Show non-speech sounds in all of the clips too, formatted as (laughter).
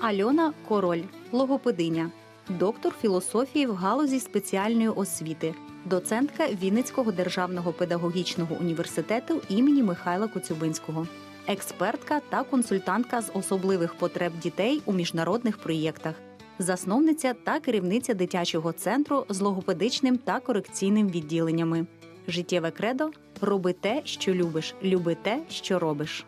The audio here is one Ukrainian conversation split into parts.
Альона Король, логопединя, доктор філософії в галузі спеціальної освіти, доцентка Вінницького державного педагогічного університету імені Михайла Коцюбинського, експертка та консультантка з особливих потреб дітей у міжнародних проєктах, засновниця та керівниця дитячого центру з логопедичним та корекційним відділеннями. Життєве кредо роби те, що любиш, люби те, що робиш.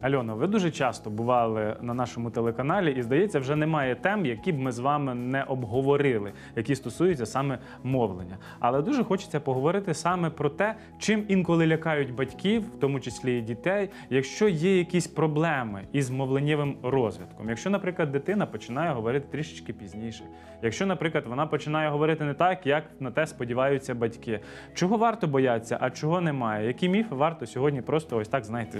Альоно, ви дуже часто бували на нашому телеканалі, і здається, вже немає тем, які б ми з вами не обговорили, які стосуються саме мовлення. Але дуже хочеться поговорити саме про те, чим інколи лякають батьків, в тому числі і дітей, якщо є якісь проблеми із мовленнєвим розвитком. Якщо, наприклад, дитина починає говорити трішечки пізніше, якщо, наприклад, вона починає говорити не так, як на те сподіваються батьки, чого варто боятися, а чого немає? Які міфи варто сьогодні просто ось так знаєте.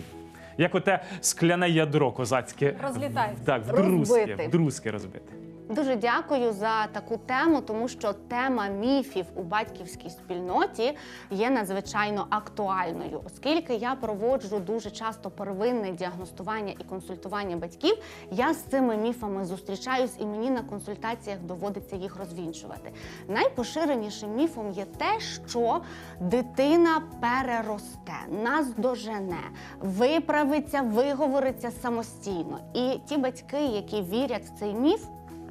Як оте скляне ядро козацьке. Розлітається. Так, вдрузки, Розбити. вдрузки розбити. Дуже дякую за таку тему, тому що тема міфів у батьківській спільноті є надзвичайно актуальною, оскільки я проводжу дуже часто первинне діагностування і консультування батьків. Я з цими міфами зустрічаюсь, і мені на консультаціях доводиться їх розвінчувати. Найпоширенішим міфом є те, що дитина переросте, наздожене, виправиться, виговориться самостійно. І ті батьки, які вірять в цей міф,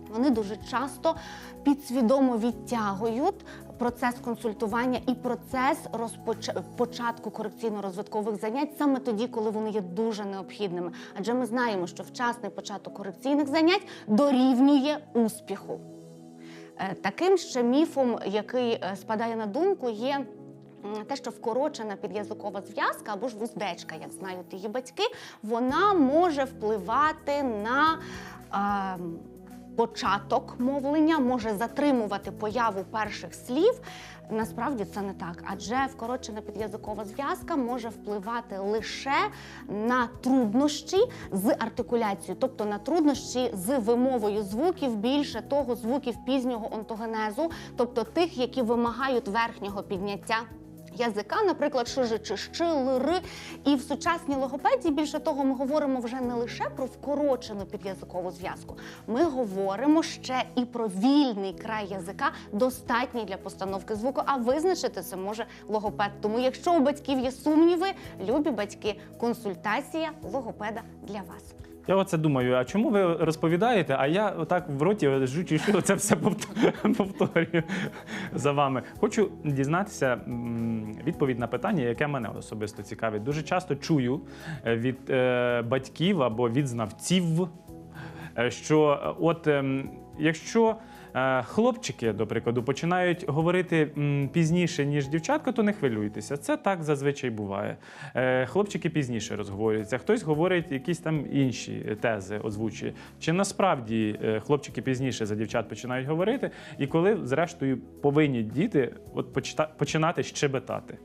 вони дуже часто підсвідомо відтягують процес консультування і процес розпоч... початку корекційно-розвиткових занять саме тоді, коли вони є дуже необхідними. Адже ми знаємо, що вчасний початок корекційних занять дорівнює успіху. Е, Таким ще міфом, який е, спадає на думку, є те, що вкорочена під'язикова зв'язка або ж вуздечка, як знають її батьки, вона може впливати на е, початок мовлення, може затримувати появу перших слів. Насправді це не так, адже вкорочена під'язикова зв'язка може впливати лише на труднощі з артикуляцією, тобто на труднощі з вимовою звуків, більше того, звуків пізнього онтогенезу, тобто тих, які вимагають верхнього підняття. Язика, наприклад, шижи чи щи, лири. І в сучасній логопедії, більше того, ми говоримо вже не лише про вкорочену під'язикову зв'язку. Ми говоримо ще і про вільний край язика, достатній для постановки звуку. А визначити це може логопед. Тому, якщо у батьків є сумніви, любі батьки, консультація логопеда для вас. Я оце думаю, а чому ви розповідаєте, а я отак в роті жучу, що це все (laughs) повторюю за вами. Хочу дізнатися відповідь на питання, яке мене особисто цікавить. Дуже часто чую е, від е, батьків або від знавців, е, що от ем, якщо хлопчики, до прикладу, починають говорити пізніше, ніж дівчатка, то не хвилюйтеся. Це так зазвичай буває. Е, Хлопчики пізніше розговорюються, хтось говорить якісь там інші тези, озвучує. Чи насправді е, хлопчики пізніше за дівчат починають говорити, і коли, зрештою, повинні діти от починати щебетати?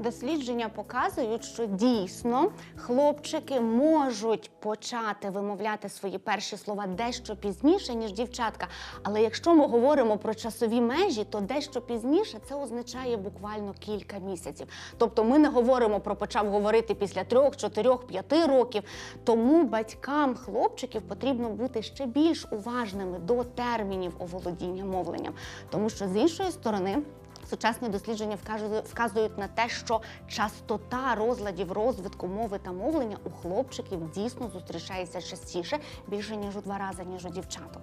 Дослідження показують, що дійсно хлопчики можуть почати вимовляти свої перші слова дещо пізніше, ніж дівчатка. Але якщо ми говоримо про часові межі, то дещо пізніше це означає буквально кілька місяців. Тобто ми не говоримо про почав говорити після трьох, чотирьох, п'яти років. Тому батькам хлопчиків потрібно бути ще більш уважними до термінів оволодіння мовленням, тому що з іншої сторони. Сучасні дослідження вказують, на те, що частота розладів розвитку мови та мовлення у хлопчиків дійсно зустрічається частіше, більше ніж у два рази, ніж у дівчаток.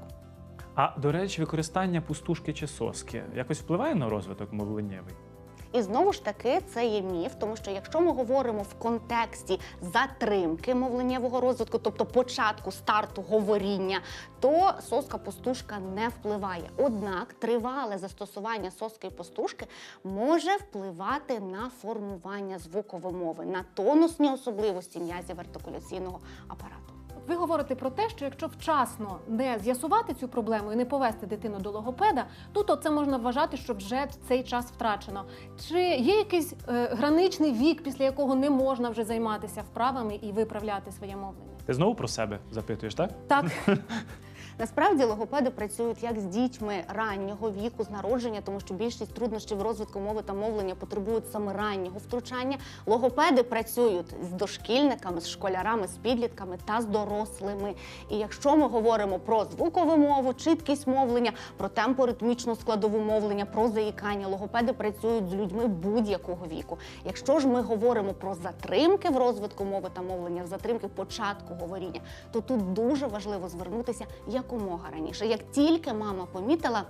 А до речі, використання пустушки чи соски якось впливає на розвиток мовленнєвий? І знову ж таки, це є міф, тому що якщо ми говоримо в контексті затримки мовленнєвого розвитку, тобто початку старту говоріння, то соска пустушка не впливає. Однак тривале застосування соски і пустушки може впливати на формування звукової мови, на тонусні особливості м'язів артикуляційного апарату. Ви говорите про те, що якщо вчасно не з'ясувати цю проблему і не повести дитину до логопеда, то, то це можна вважати, що вже цей час втрачено. Чи є якийсь е, граничний вік, після якого не можна вже займатися вправами і виправляти своє мовлення? Ти знову про себе запитуєш, так? Так, (laughs) Насправді логопеди працюють як з дітьми раннього віку, з народження, тому що більшість труднощів розвитку мови та мовлення потребують саме раннього втручання. Логопеди працюють з дошкільниками, з школярами, з підлітками та з дорослими. І якщо ми говоримо про звукову мову, чіткість мовлення, про темпоритмічну складову мовлення, про заїкання, логопеди працюють з людьми будь-якого віку. Якщо ж ми говоримо про затримки в розвитку мови та мовлення, затримки початку говоріння, то тут дуже важливо звернутися якомога раніше. Як тільки мама помітила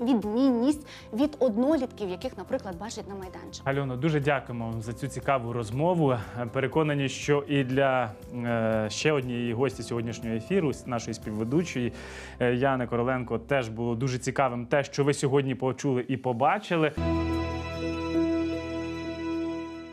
відмінність від однолітків, яких, наприклад, бачить на майданчику. Альоно, дуже дякуємо вам за цю цікаву розмову. Переконані, що і для е, ще однієї гості сьогоднішнього ефіру, нашої співведучої е, Яни Короленко, теж було дуже цікавим те, що ви сьогодні почули і побачили.